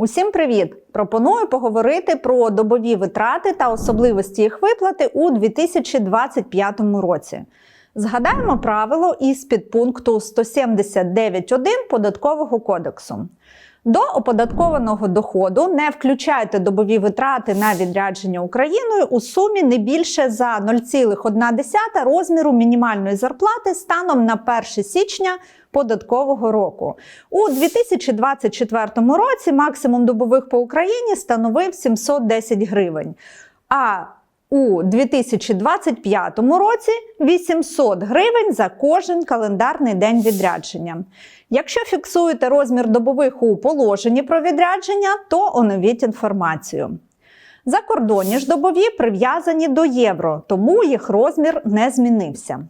Усім привіт! Пропоную поговорити про добові витрати та особливості їх виплати у 2025 році. Згадаємо правило із підпункту 179.1 Податкового кодексу. До оподаткованого доходу не включайте добові витрати на відрядження Україною у сумі не більше за 0,1 розміру мінімальної зарплати станом на 1 січня податкового року. У 2024 році максимум добових по Україні становив 710 гривень. А у 2025 році 800 гривень за кожен календарний день відрядження. Якщо фіксуєте розмір добових у положенні про відрядження, то оновіть інформацію. Закордонні ж добові прив'язані до євро, тому їх розмір не змінився.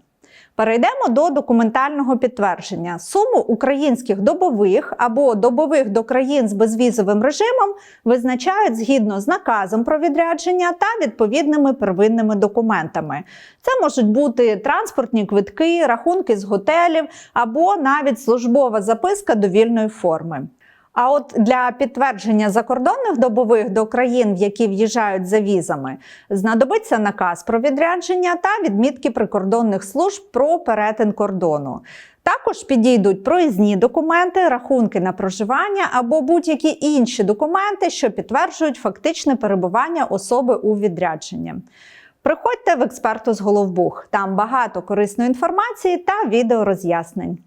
Перейдемо до документального підтвердження. Суму українських добових або добових до країн з безвізовим режимом визначають згідно з наказом про відрядження та відповідними первинними документами. Це можуть бути транспортні квитки, рахунки з готелів або навіть службова записка довільної форми. А от для підтвердження закордонних добових до країн, в які в'їжджають за візами, знадобиться наказ про відрядження та відмітки прикордонних служб про перетин кордону. Також підійдуть проїзні документи, рахунки на проживання або будь-які інші документи, що підтверджують фактичне перебування особи у відрядженні. Приходьте в експерту з Головбух. Там багато корисної інформації та відеороз'яснень.